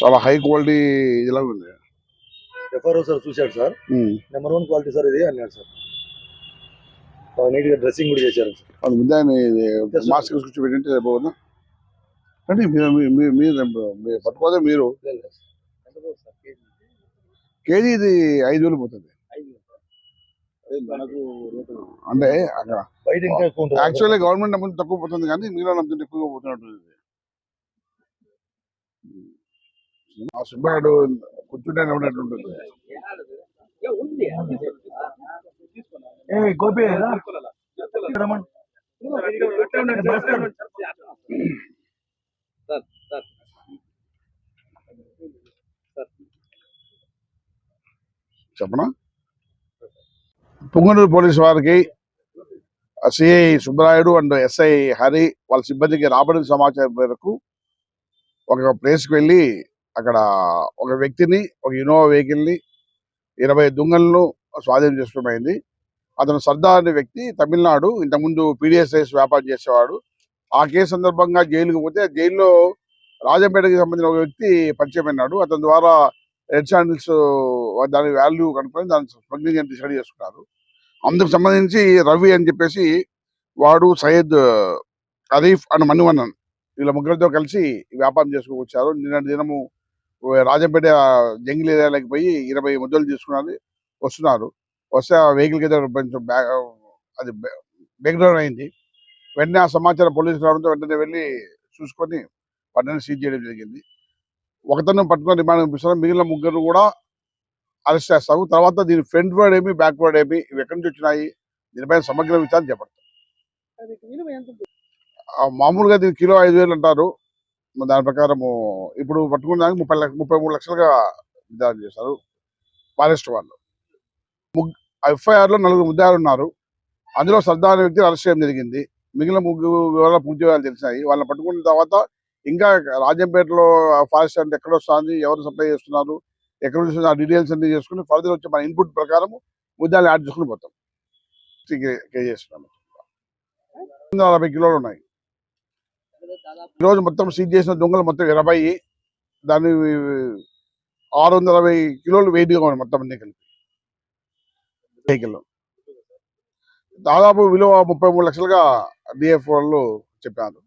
చాలా high quality ఇలా ఉంది. ఎఫ్ఆర్ఓ సార్ చూశాడు sir. Number one quality sir ఇది అన్నాడు సార్ నీట్గా డ్రెస్సింగ్ కూడా చేశారు సార్ అది ముందే ఆయన మాస్క్ పెట్టింటే బాగుందా అంటే మీరు మీరు మీరు పట్టుకోదే మీరు కేజీ ఇది ఐదు వేలు పోతుంది. అంటే అక్కడ యాక్చువల్లీ గవర్నమెంట్ నమ్ముతుంది తక్కువ పోతుంది కానీ మీలో నమ్ముతుంది ఎక్కువగా పోతున్నట్టు. ఆ సుబ్బాడు కూర్చుంటే ఉన్నట్టు ఉంటుంది ఏ గోపి రా. రమణ్. Sir sir. చెప్పనా? పుంగనూరు పోలీసు వారికి CI Subbarayudu and SI Hari వాళ్ళ సిబ్బందికి రాబడిన సమాచారం మేరకు ఒక ప్లేస్కి వెళ్ళి అక్కడ ఒక వ్యక్తిని ఒక ఇన్నోవా వెహికల్ని ఇరవై దుంగలను స్వాధీనం చేసుకోమైంది అతను సర్దార్ అనే వ్యక్తి తమిళనాడు ఇంతకుముందు పీడిఎస్ఐస్ వ్యాపారం చేసేవాడు. ఆ కేసు సందర్భంగా జైలుకు పోతే జైల్లో రాజంపేటకి సంబంధించిన ఒక వ్యక్తి పరిచయం అయినాడు. అతని ద్వారా రెడ్ శాండిల్స్ దాని వాల్యూ కనుక్కొని దాని స్మగ్లింగ్ అని డిసైడ్ చేసుకున్నారు. అందుకు సంబంధించి రవి అని చెప్పేసి వాడు సయ్యద్ అరీఫ్ అండ్ మణివన్నన్ వీళ్ళ ముగ్గురితో కలిసి వ్యాపారం చేసుకొచ్చారు. నిన్న దినము రాజంపేట జంగిల్ ఏరియాలోకి పోయి ఇరవై ముద్దలు తీసుకున్నారు వస్తున్నారు. వస్తే ఆ వెహికల్ కింద కొంచెం అది బ్రేక్డౌన్ అయింది. వెంటనే ఆ సమాచారం పోలీసులు రావడంతో వెంటనే వెళ్ళి చూసుకొని పట్టణాన్ని సీజ్ చేయడం జరిగింది. ఒకతను పట్టుకొని రిమాండ్ పంపిస్తారు. మిగిలిన ముగ్గురు కూడా అరెస్ట్ చేస్తాము తర్వాత దీని ఫ్రంట్ వర్డ్ ఏమి బ్యాక్ వర్డ్ ఏమి ఇవి ఎక్కడి నుంచి వచ్చినాయి దీనిపైన సమగ్ర విచారణ చేపడతాం మామూలుగా దీని కిలో ఐదు వేలు అంటారు. దాని ప్రకారము ఇప్పుడు పట్టుకున్న దానికి ముప్పై లక్ష ముప్పై మూడు లక్షలుగా విధానం చేశారు ఫారెస్ట్ వాళ్ళు. ఎఫ్ఐఆర్లో నలుగురు ముద్దాయాలు ఉన్నారు. అందులో సర్దార్ అనే వ్యక్తిని అరెస్ట్ చేయడం జరిగింది. మిగిలిన ముగ్గురు వివరాలు పూర్తి వివరాలు తెలిసినాయి. వాళ్ళని పట్టుకున్న తర్వాత ఇంకా రాజంపేటలో ఫారెస్ట్ అంటే ఎక్కడ వస్తుంది ఎవరు సప్లై చేస్తున్నారు ఎక్కడ నుంచి వస్తుంది, ఆ డీటెయిల్స్ అన్ని చేసుకుని ఫర్దర్ వచ్చే మన ఇన్పుట్ ప్రకారం ముద్దాలు యాడ్ చేసుకుని పోతాం. కేజీ చేస్తున్నాం. నలభై కిలోలు ఉన్నాయి. ఈ రోజు మొత్తం సీజ్ చేసిన దొంగలు మొత్తం ఇరవై దాని ఆరు వందల అరవై కిలోలు వెయిట్గా ఉన్నాయి మొత్తం అన్ని కలిపి. వెహికల్ దాదాపు విలువ ముప్పై మూడు లక్షలుగా డిఎఫ్ వాళ్ళు చెప్పారు.